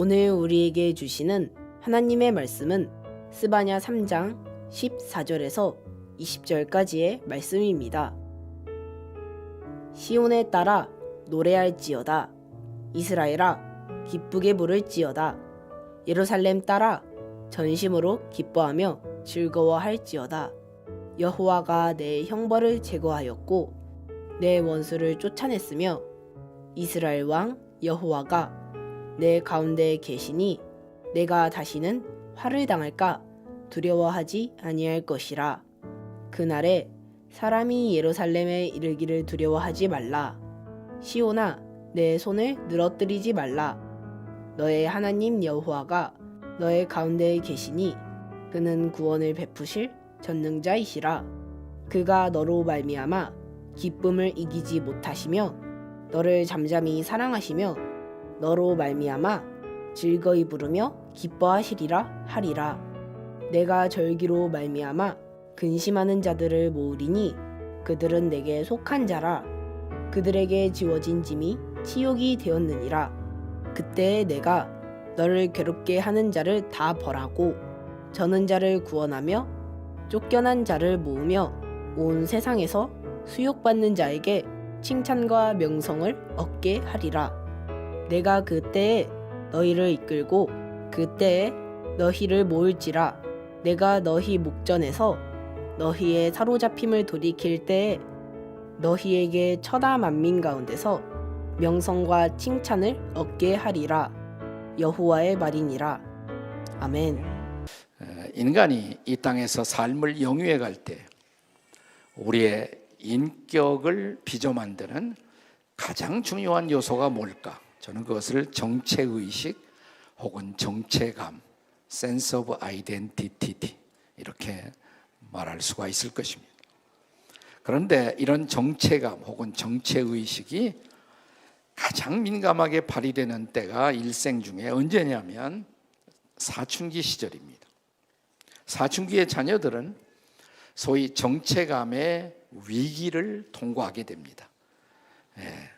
오늘 우리에게 주시는 하나님의 말씀은 스바냐 3장 14절에서 20절까지의 말씀입니다. 시온에 따라 노래할지어다. 이스라엘아 기쁘게 부를지어다. 예루살렘 따라 전심으로 기뻐하며 즐거워할지어다. 여호와가 내 형벌을 제거하였고 내 원수를 쫓아냈으며 이스라엘 왕 여호와가 내 가운데 계시니 내가 다시는 화를 당할까 두려워하지 아니할 것이라. 그날에 사람이 예루살렘에 이르기를 두려워하지 말라. 시온아 내 손을 늘어뜨리지 말라. 너의 하나님 여호와가 너의 가운데에 계시니 그는 구원을 베푸실 전능자이시라. 그가 너로 말미암아 기쁨을 이기지 못하시며 너를 잠잠히 사랑하시며 너로 말미암아 즐거이 부르며 기뻐하시리라 하리라. 내가 절기로 말미암아 근심하는 자들을 모으리니 그들은 내게 속한 자라. 그들에게 지워진 짐이 치욕이 되었느니라. 그때 내가 너를 괴롭게 하는 자를 다 벌하고 저는 자를 구원하며 쫓겨난 자를 모으며 온 세상에서 수욕받는 자에게 칭찬과 명성을 얻게 하리라. 내가 그때에 너희를 이끌고 그때에 너희를 모을지라. 내가 너희 목전에서 너희의 사로잡힘을 돌이킬 때에 너희에게 천하 만민 가운데서 명성과 칭찬을 얻게 하리라. 여호와의 말이니라. 아멘. 에, 인간이 이 땅에서 삶을 영위해 갈 때 우리의 인격을 빚어 만드는 가장 중요한 요소가 뭘까? 저는 그것을 정체 의식 혹은 정체감, sense of identity 이렇게 말할 수가 있을 것입니다. 그런데 이런 정체감 혹은 정체 의식이 가장 민감하게 발휘되는 때가 일생 중에 언제냐면 사춘기 시절입니다. 사춘기의 자녀들은 소위 정체감의 위기를 통과하게 됩니다. 예,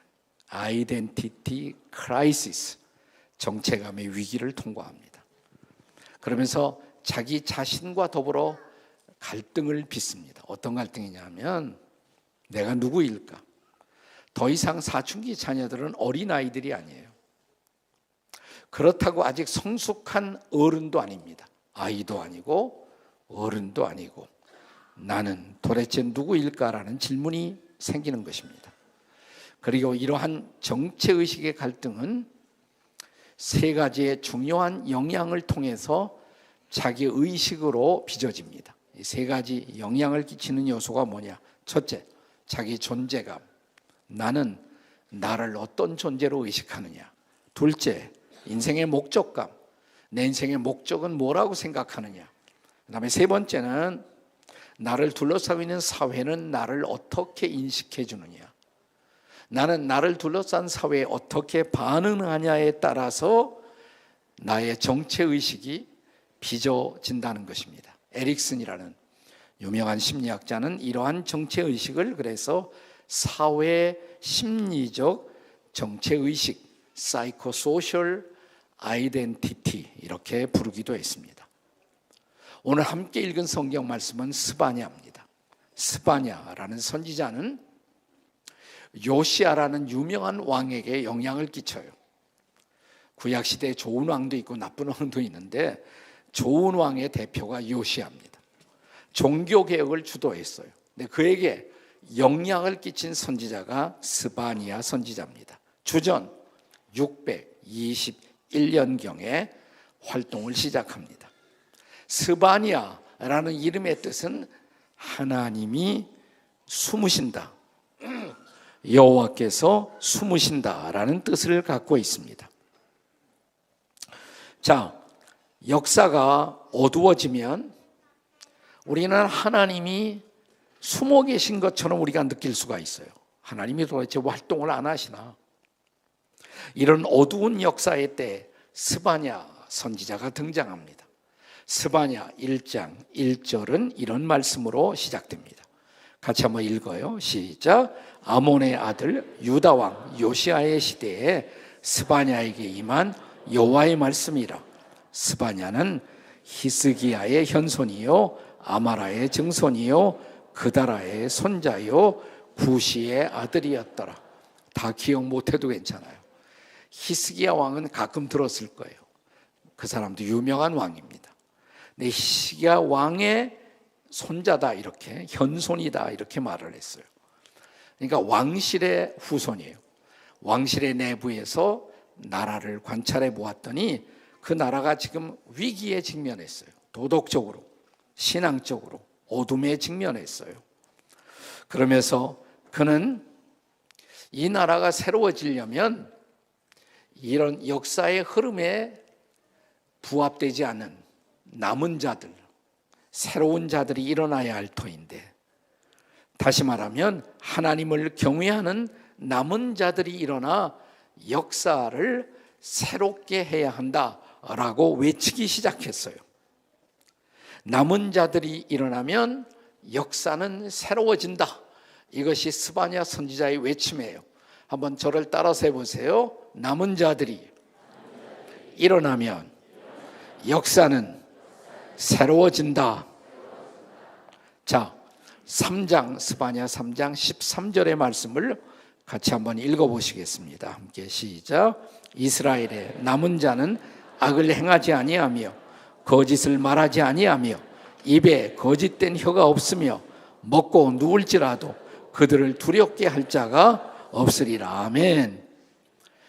아이덴티티 크라이시스 정체감의 위기를 통과합니다. 그러면서 자기 자신과 더불어 갈등을 빚습니다. 어떤 갈등이냐면 내가 누구일까? 더 이상 사춘기 자녀들은 어린 아이들이 아니에요. 그렇다고 아직 성숙한 어른도 아닙니다. 아이도 아니고 어른도 아니고 나는 도대체 누구일까라는 질문이 생기는 것입니다. 그리고 이러한 정체 의식의 갈등은 세 가지의 중요한 영향을 통해서 자기 의식으로 빚어집니다. 이 세 가지 영향을 끼치는 요소가 뭐냐? 첫째, 자기 존재감. 나는 나를 어떤 존재로 의식하느냐. 둘째, 인생의 목적감. 내 인생의 목적은 뭐라고 생각하느냐. 그 다음에 세 번째는 나를 둘러싸고 있는 사회는 나를 어떻게 인식해 주느냐. 나는 나를 둘러싼 사회에 어떻게 반응하냐에 따라서 나의 정체 의식이 빚어진다는 것입니다. 에릭슨이라는 유명한 심리학자는 이러한 정체 의식을 그래서 사회 심리적 정체 의식, 사이코소셜 아이덴티티 이렇게 부르기도 했습니다. 오늘 함께 읽은 성경 말씀은 스바냐입니다. 스바냐라는 선지자는 요시아라는 유명한 왕에게 영향을 끼쳐요. 구약 시대에 좋은 왕도 있고 나쁜 왕도 있는데 좋은 왕의 대표가 요시아입니다. 종교 개혁을 주도했어요. 근데 그에게 영향을 끼친 선지자가 스바니아 선지자입니다. 주전 621년경에 활동을 시작합니다. 스바니아라는 이름의 뜻은 하나님이 숨으신다. 여호와께서 숨으신다라는 뜻을 갖고 있습니다. 자, 역사가 어두워지면 우리는 하나님이 숨어 계신 것처럼 우리가 느낄 수가 있어요. 하나님이 도대체 활동을 안 하시나? 이런 어두운 역사의 때 스바냐 선지자가 등장합니다. 스바냐 1장 1절은 이런 말씀으로 시작됩니다. 같이 한번 읽어요. 시작. 아몬의 아들 유다 왕 요시아의 시대에 스바냐에게 임한 여호와의 말씀이라 스바냐는 히스기야의 현손이요 아마라의 증손이요 그다라의 손자요 구시의 아들이었더라. 다 기억 못해도 괜찮아요. 히스기야 왕은 가끔 들었을 거예요. 그 사람도 유명한 왕입니다. 네, 히스기야 왕의 손자다 이렇게 현손이다 이렇게 말을 했어요. 그러니까 왕실의 후손이에요. 왕실의 내부에서 나라를 관찰해 보았더니 그 나라가 지금 위기에 직면했어요. 도덕적으로, 신앙적으로 어둠에 직면했어요. 그러면서 그는 이 나라가 새로워지려면 이런 역사의 흐름에 부합되지 않는 남은 자들, 새로운 자들이 일어나야 할 터인데 다시 말하면 하나님을 경외하는 남은 자들이 일어나 역사를 새롭게 해야 한다라고 외치기 시작했어요. 남은 자들이 일어나면 역사는 새로워진다. 이것이 스바냐 선지자의 외침이에요. 한번 저를 따라서 해보세요. 남은 자들이 일어나면 역사는 새로워진다. 자, 3장 스바냐 3장 13절의 말씀을 같이 한번 읽어 보시겠습니다. 함께 시작. 이스라엘의 남은 자는 악을 행하지 아니하며 거짓을 말하지 아니하며 입에 거짓된 혀가 없으며 먹고 누울지라도 그들을 두렵게 할 자가 없으리라. 아멘.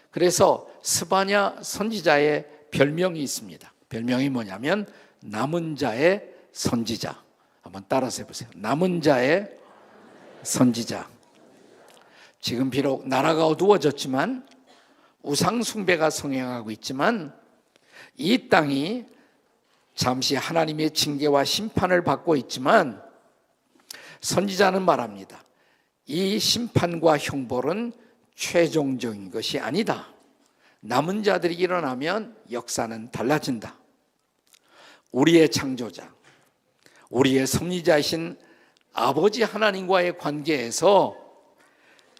그래서 스바냐 선지자의 별명이 있습니다. 별명이 뭐냐면 남은 자의 선지자. 한번 따라서 해보세요. 남은 자의 선지자. 지금 비록 나라가 어두워졌지만 우상숭배가 성행하고 있지만 이 땅이 잠시 하나님의 징계와 심판을 받고 있지만 선지자는 말합니다. 이 심판과 형벌은 최종적인 것이 아니다. 남은 자들이 일어나면 역사는 달라진다. 우리의 창조자, 우리의 섭리자이신 아버지 하나님과의 관계에서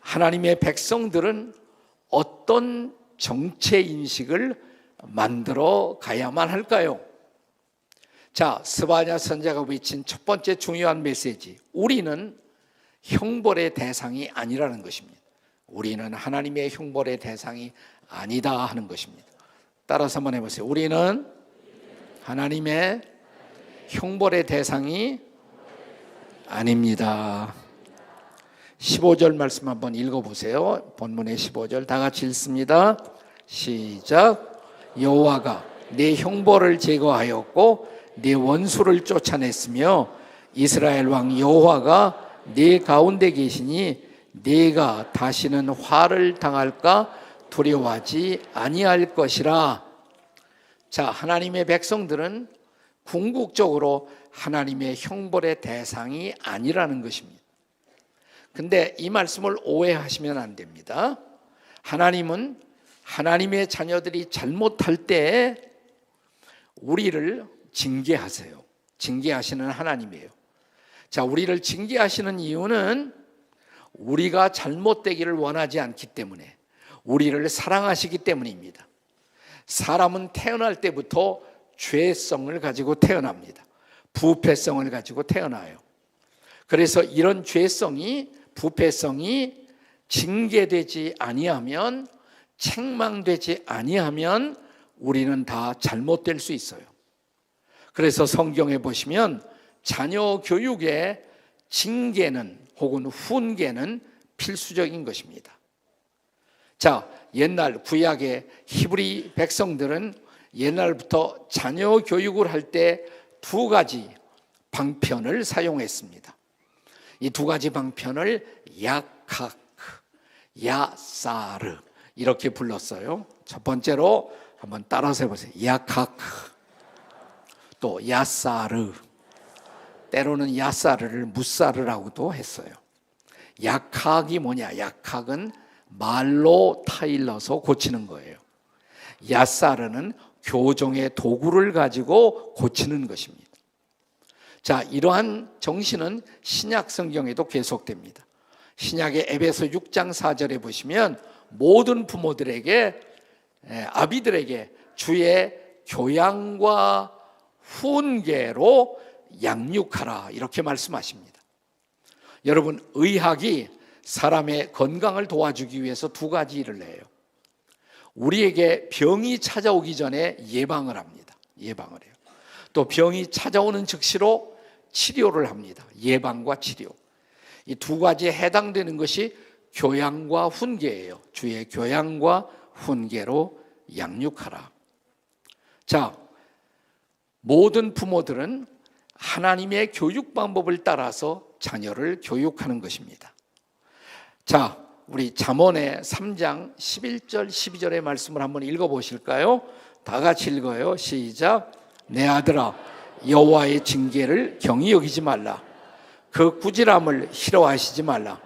하나님의 백성들은 어떤 정체 인식을 만들어 가야만 할까요? 자, 스바냐 선자가 외친 첫 번째 중요한 메시지. 우리는 형벌의 대상이 아니라는 것입니다. 우리는 하나님의 형벌의 대상이 아니다 하는 것입니다. 따라서 한번 해보세요. 우리는 하나님의 형벌의 대상이 아닙니다. 15절 말씀 한번 읽어보세요. 본문의 15절 다 같이 읽습니다. 시작. 여호와가 내 형벌을 제거하였고 내 원수를 쫓아냈으며 이스라엘 왕 여호와가 내 가운데 계시니 네가 다시는 화를 당할까 두려워하지 아니할 것이라. 자, 하나님의 백성들은 궁극적으로 하나님의 형벌의 대상이 아니라는 것입니다. 근데 이 말씀을 오해하시면 안 됩니다. 하나님은 하나님의 자녀들이 잘못할 때 우리를 징계하세요. 징계하시는 하나님이에요. 자, 우리를 징계하시는 이유는 우리가 잘못되기를 원하지 않기 때문에 우리를 사랑하시기 때문입니다. 사람은 태어날 때부터 죄성을 가지고 태어납니다. 부패성을 가지고 태어나요. 그래서 이런 죄성이 부패성이 징계되지 아니하면 책망되지 아니하면 우리는 다 잘못될 수 있어요. 그래서 성경에 보시면 자녀 교육의 징계는 혹은 훈계는 필수적인 것입니다. 자, 옛날 구약의 히브리 백성들은 옛날부터 자녀 교육을 할 때 두 가지 방편을 사용했습니다. 이 두 가지 방편을 야카크, 야사르 이렇게 불렀어요. 첫 번째로 한번 따라서 해보세요. 야카크, 또 야사르, 때로는 야사르를 무사르라고도 했어요. 약학이 뭐냐? 약학은 말로 타일러서 고치는 거예요. 야사르는 교정의 도구를 가지고 고치는 것입니다. 자, 이러한 정신은 신약 성경에도 계속됩니다. 신약의 에베소 6장 4절에 보시면 모든 부모들에게 에, 아비들에게 주의 교양과 훈계로 양육하라 이렇게 말씀하십니다. 여러분 의학이 사람의 건강을 도와주기 위해서 두 가지 일을 해요. 우리에게 병이 찾아오기 전에 예방을 합니다. 예방을 해요. 또 병이 찾아오는 즉시로 치료를 합니다. 예방과 치료. 이 두 가지에 해당되는 것이 교양과 훈계예요. 주의 교양과 훈계로 양육하라. 자, 모든 부모들은 하나님의 교육 방법을 따라서 자녀를 교육하는 것입니다. 자, 우리 잠언의 3장 11절 12절의 말씀을 한번 읽어 보실까요? 다 같이 읽어요. 시작. 내 아들아 여호와의 징계를 경히 여기지 말라. 그 꾸지람을 싫어하시지 말라.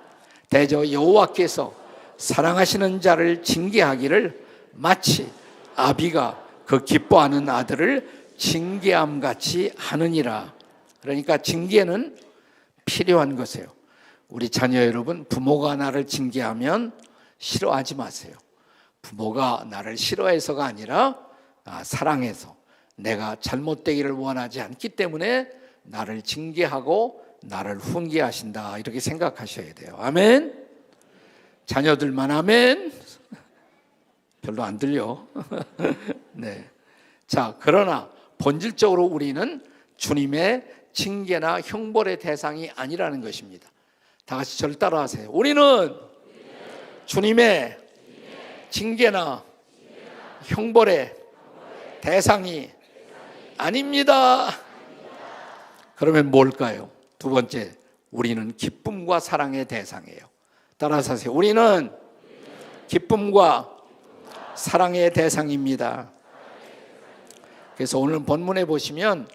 대저 여호와께서 사랑하시는 자를 징계하기를 마치 아비가 그 기뻐하는 아들을 징계함 같이 하느니라. 그러니까 징계는 필요한 것이에요. 우리 자녀 여러분, 부모가 나를 징계하면 싫어하지 마세요. 부모가 나를 싫어해서가 아니라 아, 사랑해서 내가 잘못되기를 원하지 않기 때문에 나를 징계하고 나를 훈계하신다 이렇게 생각하셔야 돼요. 아멘. 자녀들만 아멘. 별로 안 들려. 네. 자, 그러나 본질적으로 우리는 주님의 징계나 형벌의 대상이 아니라는 것입니다. 다 같이 저를 따라하세요. 우리는 주님의 징계나 형벌의 대상이 아닙니다. 그러면 뭘까요? 두 번째, 우리는 기쁨과 사랑의 대상이에요. 따라서 하세요. 우리는 기쁨과 사랑의 대상입니다. 그래서 오늘 본문에 보시면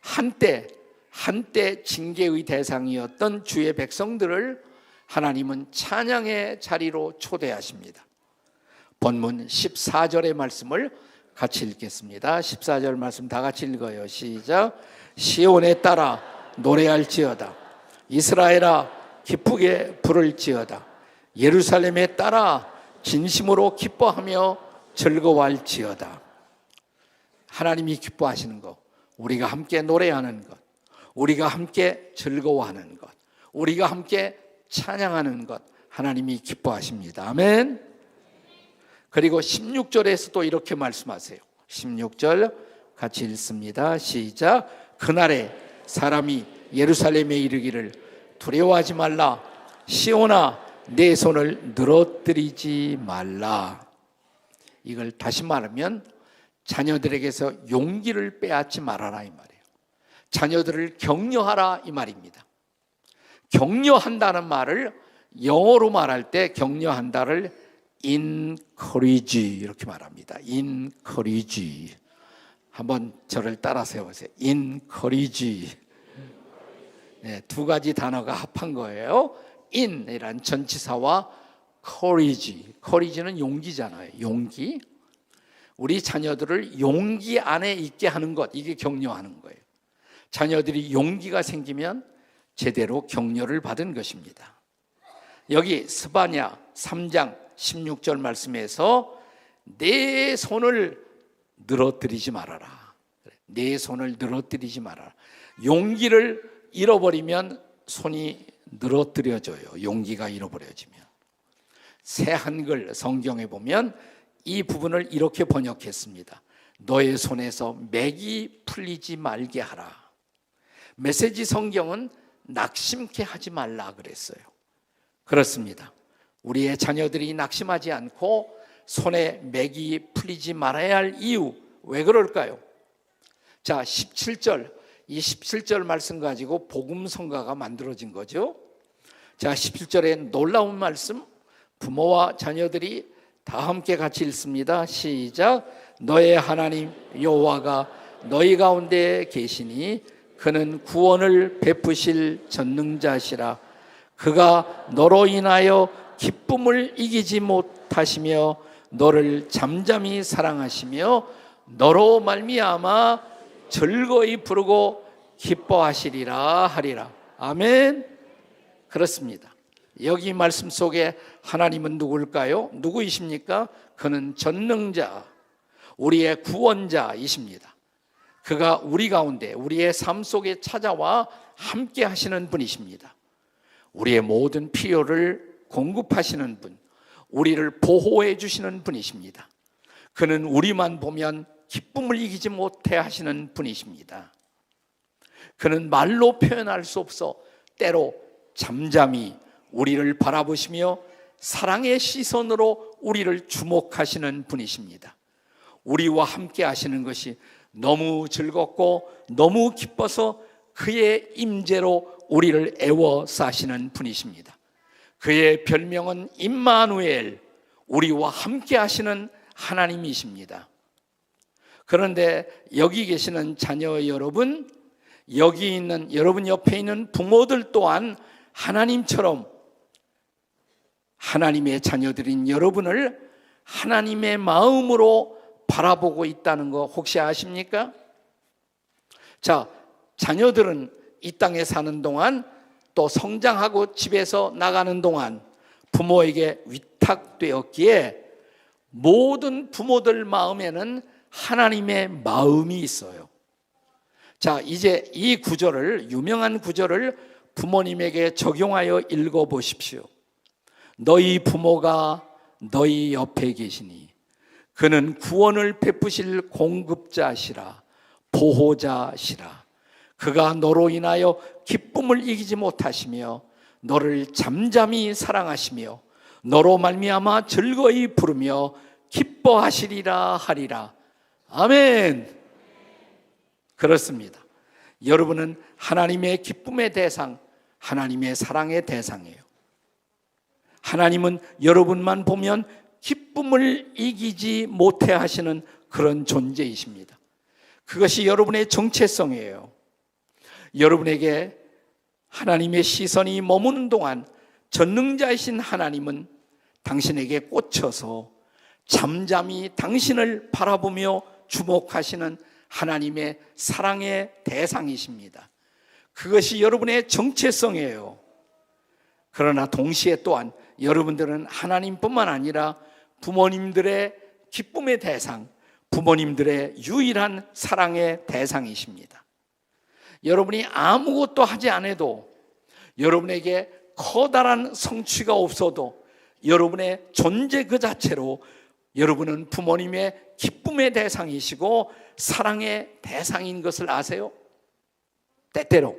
한때 한때 징계의 대상이었던 주의 백성들을 하나님은 찬양의 자리로 초대하십니다. 본문 14절의 말씀을 같이 읽겠습니다. 14절 말씀 다 같이 읽어요. 시작. 시온에 따라 노래할지어다. 이스라엘아 기쁘게 부를지어다. 예루살렘에 따라 진심으로 기뻐하며 즐거워할지어다. 하나님이 기뻐하시는 것, 우리가 함께 노래하는 것, 우리가 함께 즐거워하는 것, 우리가 함께 찬양하는 것, 하나님이 기뻐하십니다. 아멘. 그리고 16절에서 또 이렇게 말씀하세요. 16절 같이 읽습니다. 시작. 그날에 사람이 예루살렘에 이르기를 두려워하지 말라. 시온아 내 손을 늘어뜨리지 말라. 이걸 다시 말하면 자녀들에게서 용기를 빼앗지 말아라 이 말이에요. 자녀들을 격려하라 이 말입니다. 격려한다는 말을 영어로 말할 때 격려한다를 encourage 이렇게 말합니다. encourage. 한번 저를 따라서 해보세요. encourage. 네, 두 가지 단어가 합한 거예요. in이란 전치사와 courage. courage는 용기잖아요. 용기. 우리 자녀들을 용기 안에 있게 하는 것, 이게 격려하는 거예요. 자녀들이 용기가 생기면 제대로 격려를 받은 것입니다. 여기 스바냐 3장 16절 말씀에서 내 손을 늘어뜨리지 말아라. 내 손을 늘어뜨리지 말아라. 용기를 잃어버리면 손이 늘어뜨려져요. 용기가 잃어버려지면. 새 한글 성경에 보면 이 부분을 이렇게 번역했습니다. 너의 손에서 맥이 풀리지 말게 하라. 메시지 성경은 낙심케 하지 말라 그랬어요. 그렇습니다. 우리의 자녀들이 낙심하지 않고 손에 맥이 풀리지 말아야 할 이유 왜 그럴까요? 자, 17절 이 17절 말씀 가지고 복음 성가가 만들어진 거죠. 자, 17절에 놀라운 말씀 부모와 자녀들이 다 함께 같이 읽습니다. 시작. 너의 하나님 여호와가 너희 가운데 계시니 그는 구원을 베푸실 전능자시라. 그가 너로 인하여 기쁨을 이기지 못하시며 너를 잠잠히 사랑하시며 너로 말미암아 즐거이 부르고 기뻐하시리라 하리라. 아멘. 그렇습니다. 여기 말씀 속에 하나님은 누구일까요? 누구이십니까? 그는 전능자. 우리의 구원자이십니다. 그가 우리 가운데 우리의 삶 속에 찾아와 함께 하시는 분이십니다. 우리의 모든 필요를 공급하시는 분, 우리를 보호해 주시는 분이십니다. 그는 우리만 보면 기쁨을 이기지 못해 하시는 분이십니다. 그는 말로 표현할 수 없어 때로 잠잠히 우리를 바라보시며 사랑의 시선으로 우리를 주목하시는 분이십니다. 우리와 함께 하시는 것이 너무 즐겁고 너무 기뻐서 그의 임재로 우리를 애워 싸시는 분이십니다. 그의 별명은 임마누엘, 우리와 함께 하시는 하나님이십니다. 그런데 여기 계시는 자녀 여러분, 여기 있는 여러분 옆에 있는 부모들 또한 하나님처럼 하나님의 자녀들인 여러분을 하나님의 마음으로 바라보고 있다는 거 혹시 아십니까? 자, 자녀들은 이 땅에 사는 동안 또 성장하고 집에서 나가는 동안 부모에게 위탁되었기에 모든 부모들 마음에는 하나님의 마음이 있어요. 자, 이제 이 구절을, 유명한 구절을 부모님에게 적용하여 읽어 보십시오. 너희 부모가 너희 옆에 계시니 그는 구원을 베푸실 공급자시라 보호자시라. 그가 너로 인하여 기쁨을 이기지 못하시며 너를 잠잠히 사랑하시며 너로 말미암아 즐거이 부르며 기뻐하시리라 하리라. 아멘. 그렇습니다. 여러분은 하나님의 기쁨의 대상 하나님의 사랑의 대상이에요. 하나님은 여러분만 보면 기쁨을 이기지 못해 하시는 그런 존재이십니다. 그것이 여러분의 정체성이에요. 여러분에게 하나님의 시선이 머무는 동안 전능자이신 하나님은 당신에게 꽂혀서 잠잠히 당신을 바라보며 주목하시는 하나님의 사랑의 대상이십니다. 그것이 여러분의 정체성이에요. 그러나 동시에 또한 여러분들은 하나님뿐만 아니라 부모님들의 기쁨의 대상, 부모님들의 유일한 사랑의 대상이십니다. 여러분이 아무것도 하지 않아도 여러분에게 커다란 성취가 없어도 여러분의 존재 그 자체로 여러분은 부모님의 기쁨의 대상이시고 사랑의 대상인 것을 아세요? 때때로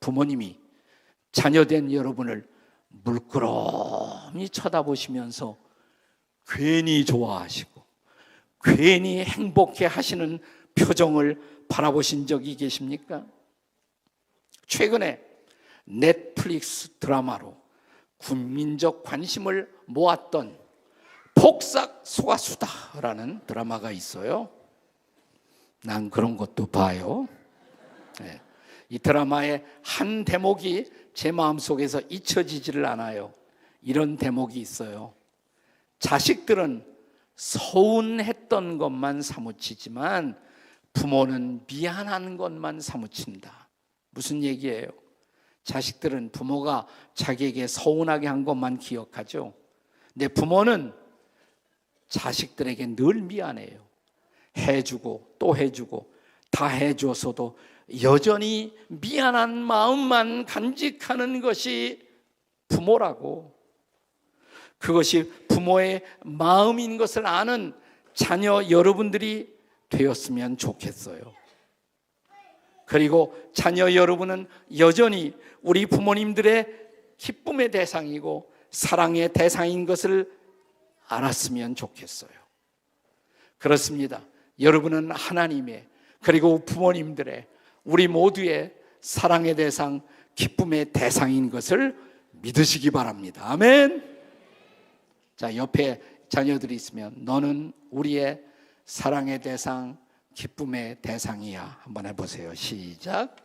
부모님이 자녀된 여러분을 물끄러미 쳐다보시면서 괜히 좋아하시고 괜히 행복해 하시는 표정을 바라보신 적이 계십니까? 최근에 넷플릭스 드라마로 국민적 관심을 모았던 폭삭 소가수다라는 드라마가 있어요. 난 그런 것도 봐요. 네. 이 드라마의 한 대목이 제 마음속에서 잊혀지지를 않아요. 이런 대목이 있어요. 자식들은 서운했던 것만 사무치지만 부모는 미안한 것만 사무친다. 무슨 얘기예요? 자식들은 부모가 자기에게 서운하게 한 것만 기억하죠. 근데 부모는 자식들에게 늘 미안해요. 해주고 또 해주고 다 해줘서도 여전히 미안한 마음만 간직하는 것이 부모라고. 그것이 부모의 마음인 것을 아는 자녀 여러분들이 되었으면 좋겠어요. 그리고 자녀 여러분은 여전히 우리 부모님들의 기쁨의 대상이고 사랑의 대상인 것을 알았으면 좋겠어요. 그렇습니다. 여러분은 하나님의 그리고 부모님들의 우리 모두의 사랑의 대상, 기쁨의 대상인 것을 믿으시기 바랍니다. 아멘. 자, 옆에 자녀들이 있으면 너는 우리의 사랑의 대상, 기쁨의 대상이야. 한번 해보세요. 시작.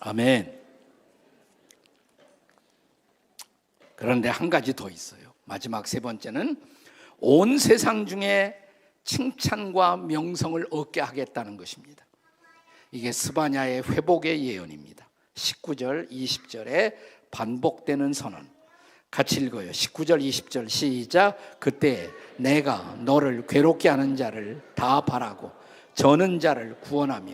아멘. 그런데 한 가지 더 있어요. 마지막 세 번째는 온 세상 중에 칭찬과 명성을 얻게 하겠다는 것입니다. 이게 스바냐의 회복의 예언입니다. 19절, 20절에 반복되는 선언. 같이 읽어요. 19절, 20절 시작. 그때 내가 너를 괴롭게 하는 자를 다 바라고 저는 자를 구원하며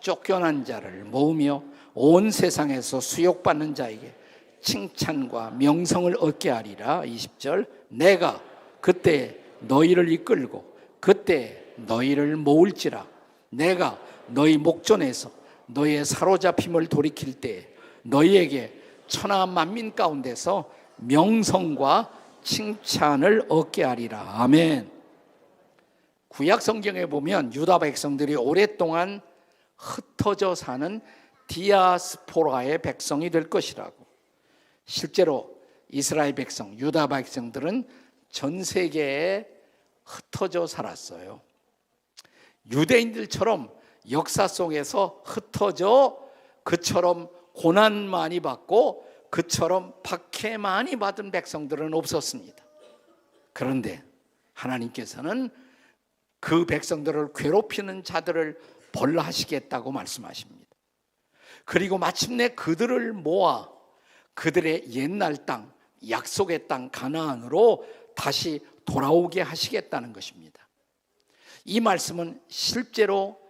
쫓겨난 자를 모으며 온 세상에서 수욕받는 자에게 칭찬과 명성을 얻게 하리라. 20절 내가 그때 너희를 이끌고 그때 너희를 모을지라 내가 너희 목전에서 너희의 사로잡힘을 돌이킬 때 너희에게 천하 만민 가운데서 명성과 칭찬을 얻게 하리라. 아멘. 구약 성경에 보면 유다 백성들이 오랫동안 흩어져 사는 디아스포라의 백성이 될 것이라고. 실제로 이스라엘 백성, 유다 백성들은 전 세계에 흩어져 살았어요. 유대인들처럼 역사 속에서 흩어져 그처럼 고난 많이 받고 그처럼 박해 많이 받은 백성들은 없었습니다. 그런데 하나님께서는 그 백성들을 괴롭히는 자들을 벌하시겠다고 말씀하십니다. 그리고 마침내 그들을 모아 그들의 옛날 땅, 약속의 땅 가나안으로 다시 돌아오게 하시겠다는 것입니다. 이 말씀은 실제로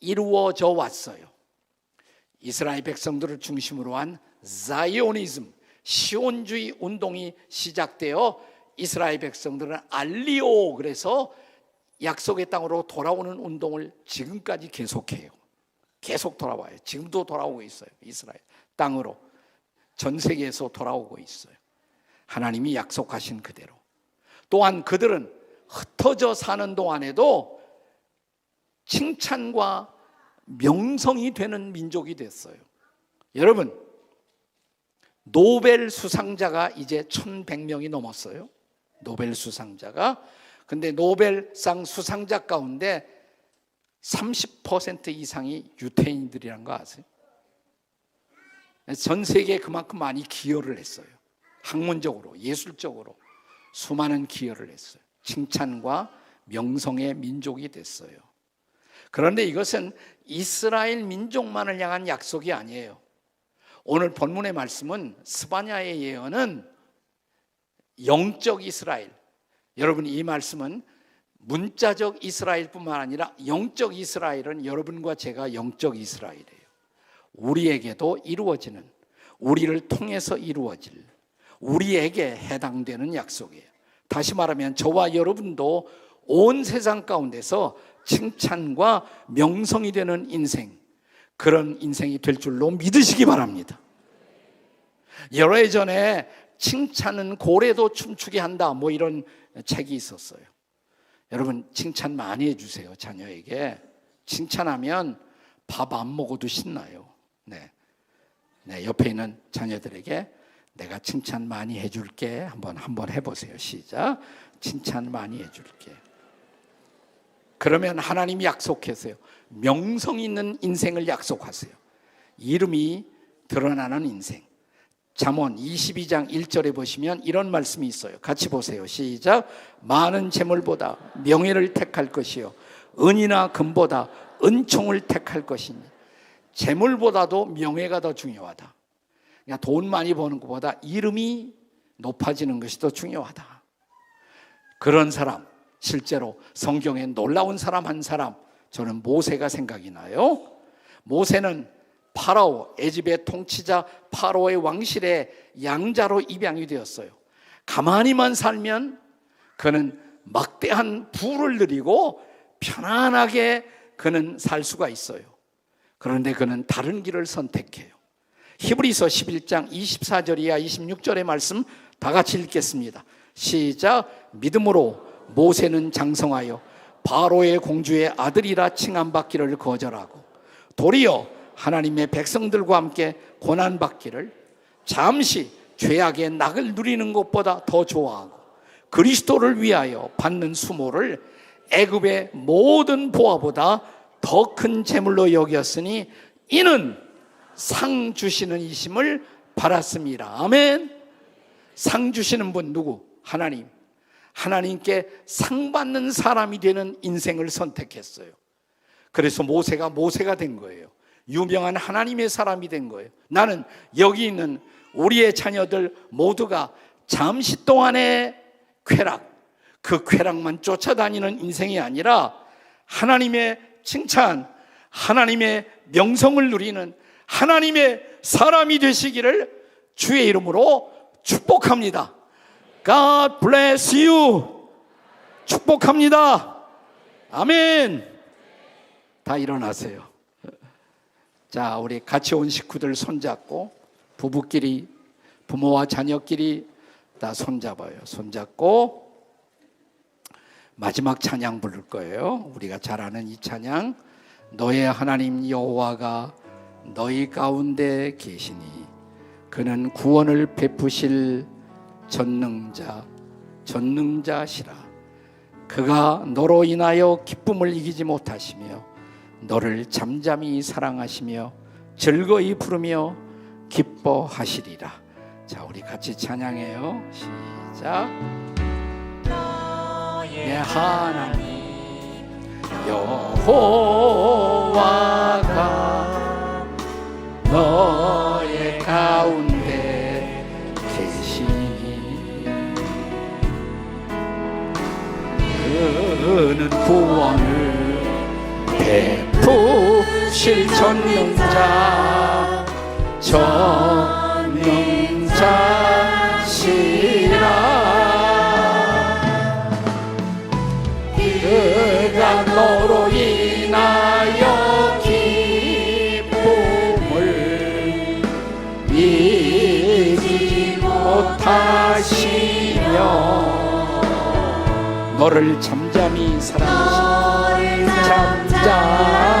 이루어져 왔어요. 이스라엘 백성들을 중심으로 한 자이오니즘, 시온주의 운동이 시작되어 이스라엘 백성들은 알리오 그래서 약속의 땅으로 돌아오는 운동을 지금까지 계속해요. 계속 돌아와요. 지금도 돌아오고 있어요. 이스라엘 땅으로 전 세계에서 돌아오고 있어요. 하나님이 약속하신 그대로. 또한 그들은 흩어져 사는 동안에도 칭찬과 명성이 되는 민족이 됐어요. 여러분, 노벨 수상자가 이제 1100명이 넘었어요. 노벨 수상자가. 근데 노벨상 수상자 가운데 30% 이상이 유태인들이란 거 아세요? 전 세계에 그만큼 많이 기여를 했어요. 학문적으로, 예술적으로 수많은 기여를 했어요. 칭찬과 명성의 민족이 됐어요. 그런데 이것은 이스라엘 민족만을 향한 약속이 아니에요. 오늘 본문의 말씀은 스바냐의 예언은 영적 이스라엘. 여러분 이 말씀은 문자적 이스라엘뿐만 아니라 영적 이스라엘은 여러분과 제가 영적 이스라엘이에요. 우리에게도 이루어지는 우리를 통해서 이루어질 우리에게 해당되는 약속이에요. 다시 말하면 저와 여러분도 온 세상 가운데서 칭찬과 명성이 되는 인생 그런 인생이 될 줄로 믿으시기 바랍니다. 여러 해 전에 칭찬은 고래도 춤추게 한다 뭐 이런 책이 있었어요. 여러분 칭찬 많이 해주세요 자녀에게 칭찬하면 밥 안 먹어도 신나요. 네, 네 옆에 있는 자녀들에게 내가 칭찬 많이 해줄게 한번 한번 해보세요. 시작. 칭찬 많이 해줄게. 그러면 하나님이 약속했어요. 명성 있는 인생을 약속하세요. 이름이 드러나는 인생. 잠언 22장 1절에 보시면 이런 말씀이 있어요. 같이 보세요. 시작. 많은 재물보다 명예를 택할 것이요. 은이나 금보다 은총을 택할 것이니. 재물보다도 명예가 더 중요하다. 그냥 돈 많이 버는 것보다 이름이 높아지는 것이 더 중요하다. 그런 사람, 실제로 성경에 놀라운 사람 한 사람, 저는 모세가 생각이 나요. 모세는 파라오, 에집의 통치자 파라오의 왕실의 양자로 입양이 되었어요. 가만히만 살면 그는 막대한 부를 누리고 편안하게 그는 살 수가 있어요. 그런데 그는 다른 길을 선택해요. 히브리서 11장 24절 이하 26절의 말씀 다 같이 읽겠습니다. 시작. 믿음으로 모세는 장성하여 바로의 공주의 아들이라 칭함받기를 거절하고 도리어 하나님의 백성들과 함께 고난받기를 잠시 죄악의 낙을 누리는 것보다 더 좋아하고 그리스도를 위하여 받는 수모를 애굽의 모든 보화보다 더 큰 재물로 여겼으니 이는 상 주시는 이심을 받았습니다. 아멘. 상 주시는 분 누구? 하나님. 하나님께 상 받는 사람이 되는 인생을 선택했어요. 그래서 모세가 모세가 된 거예요. 유명한 하나님의 사람이 된 거예요. 나는 여기 있는 우리의 자녀들 모두가 잠시 동안의 쾌락, 그 쾌락만 쫓아다니는 인생이 아니라 하나님의 칭찬, 하나님의 명성을 누리는 하나님의 사람이 되시기를 주의 이름으로 축복합니다. God bless you. 축복합니다. 아멘. 다 일어나세요. 자, 우리 같이 온 식구들 손잡고 부부끼리 부모와 자녀끼리 다 손잡아요. 손잡고 마지막 찬양 부를 거예요. 우리가 잘 아는 이 찬양 너의 하나님 여호와가 너희 가운데 계시니 그는 구원을 베푸실 전능자 전능자시라. 그가 너로 인하여 기쁨을 이기지 못하시며 너를 잠잠히 사랑하시며 즐거이 부르며 기뻐하시리라. 자 우리 같이 찬양해요. 시작. 내 하나님 여호와가 너의 가운데 그는 구원을 베푸실 전능자 전능자시라. 그가 너로 인하여 기쁨을 이기지 못하시며 너를 잠잠히 사랑하시 잠잠히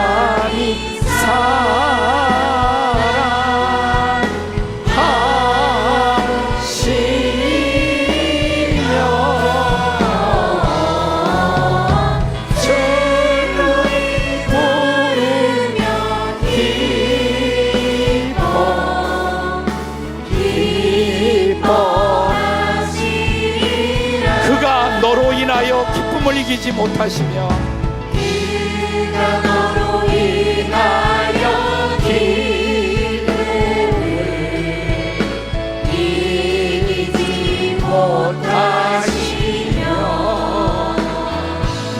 기쁨을 이기지 못하시며 그가 너로 인하여 기쁨을 이기지 못하시며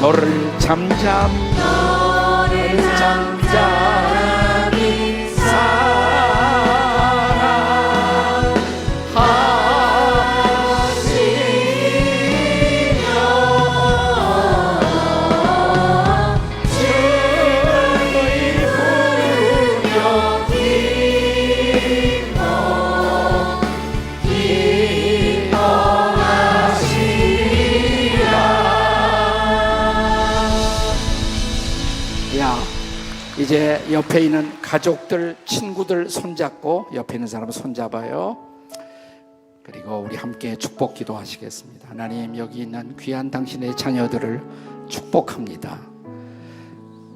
너를 잠잠 너 옆에 있는 가족들 친구들 손잡고 옆에 있는 사람 손잡아요. 그리고 우리 함께 축복 기도하시겠습니다. 하나님 여기 있는 귀한 당신의 자녀들을 축복합니다.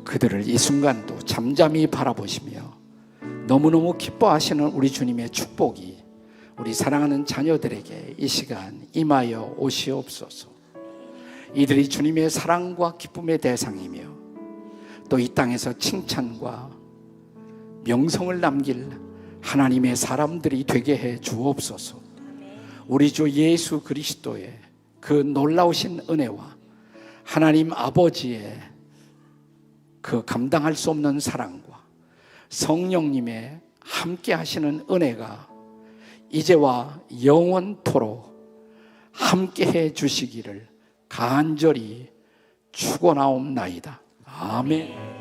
그들을 이 순간도 잠잠히 바라보시며 너무너무 기뻐하시는 우리 주님의 축복이 우리 사랑하는 자녀들에게 이 시간 임하여 오시옵소서. 이들이 주님의 사랑과 기쁨의 대상이며 또 이 땅에서 칭찬과 명성을 남길 하나님의 사람들이 되게 해 주옵소서. 우리 주 예수 그리스도의 그 놀라우신 은혜와 하나님 아버지의 그 감당할 수 없는 사랑과 성령님의 함께 하시는 은혜가 이제와 영원토록 함께 해 주시기를 간절히 축원하옵나이다. 아멘.